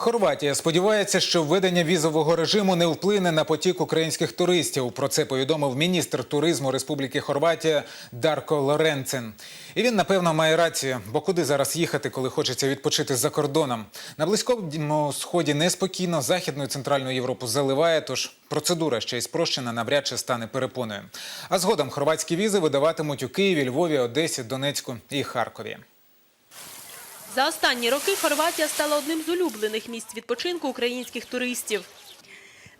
Хорватія сподівається, що введення візового режиму не вплине на потік українських туристів. Про це повідомив міністр туризму Республіки Хорватія Дарко Лоренцин. І він напевно має рацію, бо куди зараз їхати, коли хочеться відпочити за кордоном. На близькому сході неспокійно, західну і центральну Європу заливає. Тож процедура ще й спрощена, навряд чи стане перепоною. А згодом хорватські візи видаватимуть у Києві, Львові, Одесі, Донецьку і Харкові. За останні роки Хорватія стала одним з улюблених місць відпочинку українських туристів.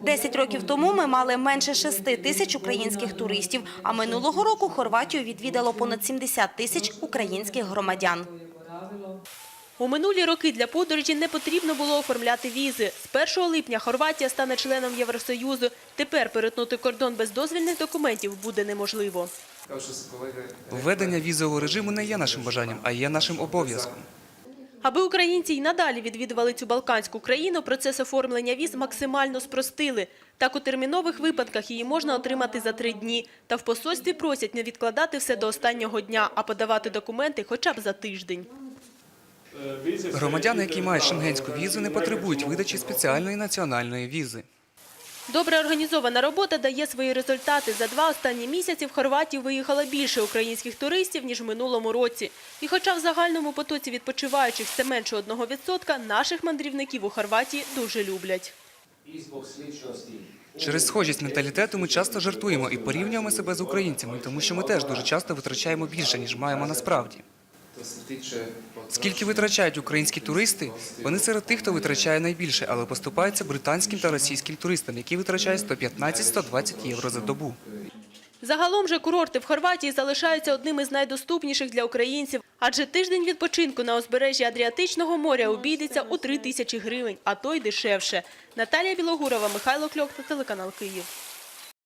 Десять років тому ми мали менше 6 тисяч українських туристів, а минулого року Хорватію відвідало понад 70 тисяч українських громадян. У минулі роки для подорожі не потрібно було оформляти візи. З 1 липня Хорватія стане членом Євросоюзу. Тепер перетнути кордон без дозвільних документів буде неможливо. Введення візового режиму не є нашим бажанням, а є нашим обов'язком. Аби українці й надалі відвідували цю балканську країну, процес оформлення віз максимально спростили. Так у термінових випадках її можна отримати за три дні. Та в посольстві просять не відкладати все до останнього дня, а подавати документи хоча б за тиждень. Громадяни, які мають шенгенську візу, не потребують видачі спеціальної національної візи. Добре організована робота дає свої результати. За два останні місяці в Хорватію виїхало більше українських туристів, ніж в минулому році. І хоча в загальному потоці відпочиваючих це менше 1%, наших мандрівників у Хорватії дуже люблять. Через схожість менталітету ми часто жартуємо і порівнюємо себе з українцями, тому що ми теж дуже часто витрачаємо більше, ніж маємо насправді. Скільки витрачають українські туристи, вони серед тих, хто витрачає найбільше, але поступаються британським та російським туристам, які витрачають 115-120 євро за добу. Загалом же курорти в Хорватії залишаються одним із найдоступніших для українців, адже тиждень відпочинку на узбережжі Адріатичного моря обійдеться у 3 тисячі гривень, а то й дешевше. Наталія Білогурова, Михайло Кльок телеканал Київ.